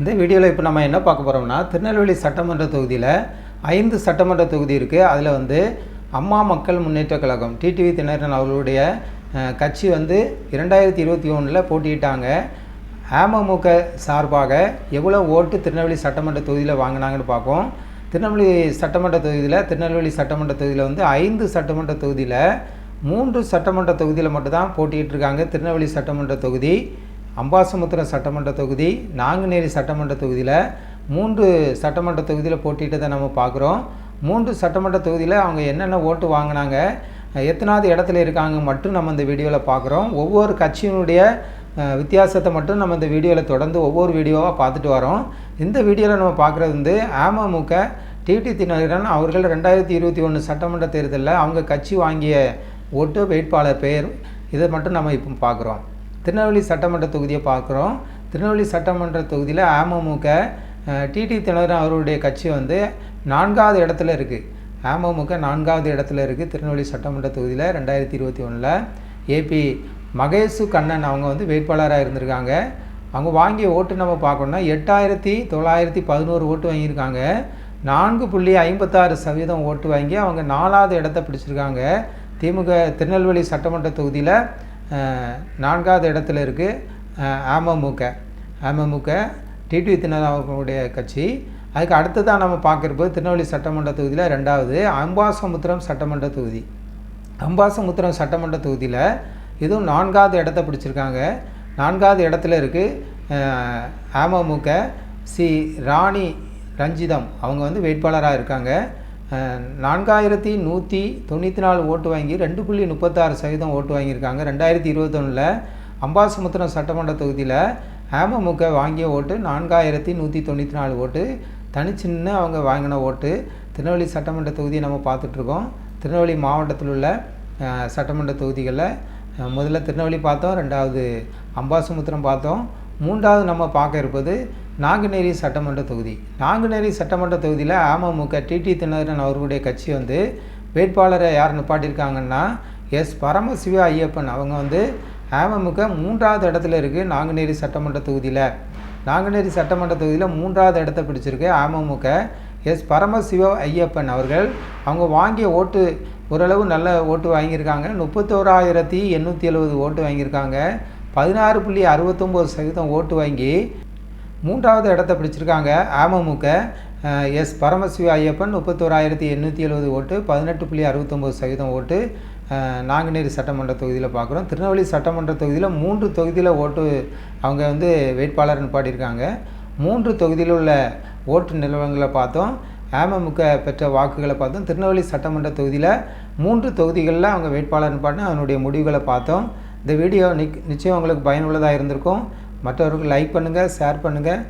இந்த வீடியோவில் இப்போ நம்ம என்ன பார்க்க போகிறோம்னா திருநெல்வேலி சட்டமன்ற தொகுதியில் ஐந்து சட்டமன்ற தொகுதி இருக்குது அதில் வந்து அம்மா மக்கள் முன்னேற்றக் கழகம் டிடிவி தினகரன் அவர்களுடைய கட்சி வந்து இரண்டாயிரத்தி இருபத்தி ஒன்றில் போட்டியிட்டாங்க. அமமுக சார்பாக எவ்வளோ ஓட்டு திருநெல்வேலி சட்டமன்ற தொகுதியில் வாங்கினாங்கன்னு பார்ப்போம். திருநெல்வேலி சட்டமன்ற தொகுதியில் திருநெல்வேலி சட்டமன்ற தொகுதியில் வந்து ஐந்து சட்டமன்ற தொகுதியில் மூன்று சட்டமன்ற தொகுதியில் மட்டும்தான் போட்டிகிட்டு இருக்காங்க திருநெல்வேலி சட்டமன்ற தொகுதி. அம்பாசமுத்திரம் சட்டமன்ற தொகுதி நாங்குநேரி சட்டமன்ற தொகுதியில் மூன்று சட்டமன்ற தொகுதியில் போட்டியிட்டதை நம்ம பார்க்குறோம். மூன்று சட்டமன்ற தொகுதியில் அவங்க என்னென்ன ஓட்டு வாங்கினாங்க எத்தனாவது இடத்துல இருக்காங்க மட்டும் நம்ம இந்த வீடியோவில் பார்க்குறோம். ஒவ்வொரு கட்சியினுடைய வித்தியாசத்தை மட்டும் நம்ம இந்த வீடியோவில் தொடர்ந்து ஒவ்வொரு வீடியோவாக பார்த்துட்டு வரோம். இந்த வீடியோவில் நம்ம பார்க்குறது வந்து அமமுக டிடி தினகரன் அவர்கள் ரெண்டாயிரத்தி இருபத்தி ஒன்று சட்டமன்ற தேர்தலில் அவங்க கட்சி வாங்கிய ஓட்டு வேட்பாளர் பெயர். இதை மட்டும் நம்ம இப்போ பார்க்குறோம். திருநெல்வேலி சட்டமன்ற தொகுதியை பார்க்குறோம். திருநெல்வேலி சட்டமன்ற தொகுதியில் அமமுக டிடி தினகரன் அவருடைய கட்சி வந்து நான்காவது இடத்துல இருக்குது அமமுக நான்காவது இடத்துல இருக்குது திருநெல்வேலி சட்டமன்ற தொகுதியில் ரெண்டாயிரத்தி இருபத்தி ஒன்றில் ஏபி மகேசு கண்ணன் அவங்க வந்து வேட்பாளராக இருந்திருக்காங்க. அவங்க வாங்கிய ஓட்டு நம்ம பார்க்கணும்னா எட்டாயிரத்தி தொள்ளாயிரத்தி பதினோரு ஓட்டு வாங்கியிருக்காங்க. நான்கு புள்ளி ஐம்பத்தாறு சதவீதம் ஓட்டு வாங்கி அவங்க நாலாவது இடத்த பிடிச்சிருக்காங்க. திமுக திருநெல்வேலி சட்டமன்ற தொகுதியில் நான்காவது இடத்துல இருக்குது அமமுக. அமமுக டிடி தினகரன் அவர்களுடைய கட்சி. அதுக்கு அடுத்ததாக நம்ம பார்க்குறப்போ திருநெல்வேலி சட்டமன்ற தொகுதியில் ரெண்டாவது அம்பாசமுத்திரம் சட்டமன்ற தொகுதி. அம்பாசமுத்திரம் சட்டமன்ற தொகுதியில் இதுவும் நான்காவது இடத்த பிடிச்சிருக்காங்க. நான்காவது இடத்துல இருக்குது அமமுக சி ராணி ரஞ்சிதம். அவங்க வந்து வேட்பாளராக இருக்காங்க. நான்காயிரத்தி நூற்றி தொண்ணூற்றி நாலு ஓட்டு வாங்கி ரெண்டு புள்ளி முப்பத்தாறு சதவீதம் ஓட்டு வாங்கியிருக்காங்க. ரெண்டாயிரத்தி இருபத்தொன்னில் அம்பாசமுத்திரம் சட்டமன்ற தொகுதியில் அமமுக வாங்கிய ஓட்டு நான்காயிரத்தி நூற்றி தொண்ணூற்றி நாலு ஓட்டு. தனிச்சின்னு அவங்க வாங்கின ஓட்டு. திருநெல்வேலி சட்டமன்ற தொகுதியை நம்ம பார்த்துட்ருக்கோம். திருநெல்வேலி மாவட்டத்தில் உள்ள சட்டமன்ற தொகுதிகளில் முதல்ல திருநெல்வேலி பார்த்தோம் ரெண்டாவது அம்பாசமுத்திரம் பார்த்தோம். மூன்றாவது நம்ம பார்க்க இருப்பது நாங்குநேரி சட்டமன்ற தொகுதி. நாங்குநேரி சட்டமன்ற தொகுதியில் அமமுக டிடி தினகரன் அவர்களுடைய கட்சி வந்து வேட்பாளரை யார் நிப்பாட்டியிருக்காங்கன்னா எஸ் பரமசிவ ஐயப்பன். அவங்க வந்து அமமுக மூன்றாவது இடத்துல இருக்குது நாங்குநேரி சட்டமன்ற தொகுதியில். நாங்குநேரி சட்டமன்ற தொகுதியில் மூன்றாவது இடத்த பிடிச்சிருக்கு அமமுக எஸ் பரமசிவ ஐயப்பன் அவர்கள். அவங்க வாங்கிய ஓட்டு ஓரளவு நல்ல ஓட்டு வாங்கியிருக்காங்க. முப்பத்தோராயிரத்தி எண்ணூற்றி எழுபது ஓட்டு வாங்கியிருக்காங்க. பதினாறு புள்ளி அறுபத்தொம்போது சதவீதம் ஓட்டு வாங்கி மூன்றாவது இடத்த பிடிச்சிருக்காங்க அமமுக. எஸ் பரமசிவ ஐயப்பன் முப்பத்தோராயிரத்தி எண்ணூற்றி எழுபது ஓட்டு பதினெட்டு புள்ளி அறுபத்தொம்போது சதவீதம் ஓட்டு. நாங்குநேரி சட்டமன்ற தொகுதியில் பார்க்குறோம் திருநெல்வேலி சட்டமன்ற தொகுதியில் மூன்று தொகுதியில் ஓட்டு அவங்க வந்து வேட்பாளர் நிப்பாட்டியிருக்காங்க. மூன்று தொகுதியில் உள்ள ஓட்டு நிலவரங்களை பார்த்தோம். அமமுக பெற்ற வாக்குகளை பார்த்தோம். திருநெல்வேலி சட்டமன்ற தொகுதியில் மூன்று தொகுதிகளில் அவங்க வேட்பாளர் நிப்பாட்டினா அதனுடைய முடிவுகளை பார்த்தோம். இந்த வீடியோ நிக் நிச்சயம் உங்களுக்கு பயனுள்ளதாக இருந்திருக்கும். மற்றவர்களுக்கு லைக் பண்ணுங்கள் ஷேர் பண்ணுங்கள்